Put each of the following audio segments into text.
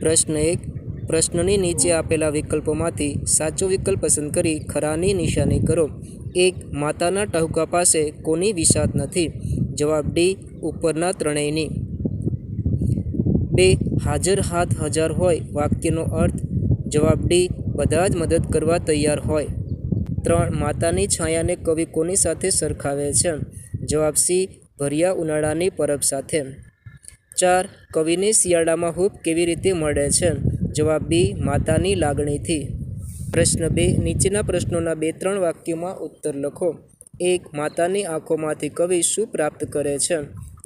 પ્રશ્ન એક, પ્રશ્નની નીચે આપેલા વિકલ્પોમાંથી સાચો વિકલ્પ પસંદ કરી ખરાની નિશાની કરો. એક, માતાના ટહુકા પાસે કોની વિષાદ નથી? જવાબ ડી, ઉપરના ત્રણેયની. બે, હાજર હાથ હજાર હોય વાક્યનો અર્થ? જવાબ ડી, બધા જ મદદ કરવા તૈયાર હોય. ત્રણ, માતાની છાયાને કવિ કોની સાથે સરખાવે છે? જવાબ સી, ભર્યા ઉનાળાની પરબ સાથે. ચાર કવિને શિયાળામાં હૂપ કેવી રીતે મળે છે? જવાબ બી, માતાની લાગણીથી. પ્રશ્ન બે, નીચેના પ્રશ્નોના બે ત્રણ વાક્યોમાં ઉત્તર લખો. એક, માતાની આંખોમાંથી કવિ શું પ્રાપ્ત કરે છે?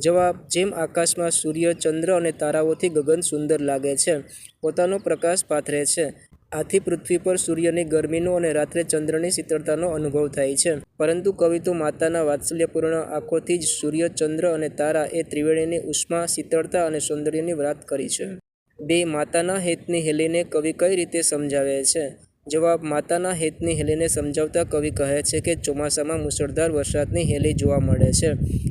જવાબ, જેમ આકાશમાં સૂર્ય, ચંદ્ર અને તારાઓથી ગગન સુંદર લાગે છે, પોતાનો પ્રકાશ પાથરે છે. આથી પૃથ્વી પર સૂર્યની ગરમીનો અને રાત્રે ચંદ્રની શીતળતાનો અનુભવ થાય છે. પરંતુ કવિતો માતાના વાત્સલ્યપૂર્ણ આંખોથી જ સૂર્ય, ચંદ્ર અને તારા એ ત્રિવેણીની ઉષ્મા, શીતળતા અને સૌંદર્યની વાત કરી છે. બે માતાના હેતની હેલીને કવિ કઈ રીતે સમજાવે છે? જવાબ માતાના હેતની હેલીને સમજાવતા કવિ કહે છે કે ચોમાસામાં મુશળધાર વરસાદની હેલી જોવા મળે છે.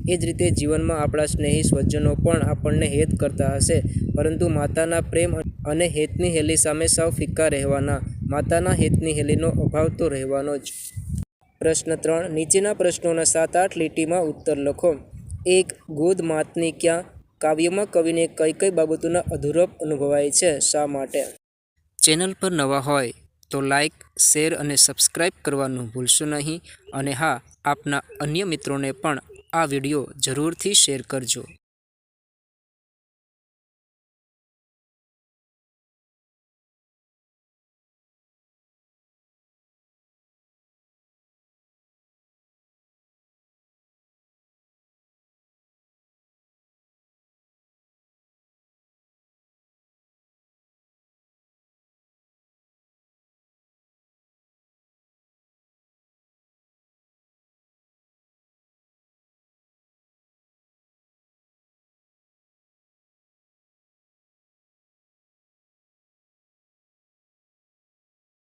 એ જ રીતે જીવનમાં આપણા સ્નેહી સ્વજનો પણ આપણને હેત કરતા હશે. પરંતુ માતાના પ્રેમ અને હેતની હેલી સામે સાવ ફિક્કા રહેવાના. માતાના હેતની હેલીનો અભાવ તો રહેવાનો જ. પ્રશ્ન ત્રણ, નીચેના પ્રશ્નોના સાત આઠ લીટીમાં ઉત્તર લખો. એક, ગોદ માતની ક્યાં કાવ્યમાં કવિને કઈ કઈ બાબતોના અધૂરપ અનુભવાય છે? શા માટે? ચેનલ પર નવા હોય તો લાઇક શેર અને સબસ્ક્રાઈબ કરવાનું ભૂલશો નહીં. અને હા, આપના અન્ય મિત્રોને પણ આ વીડિયો જરૂરથી શેર કરજો.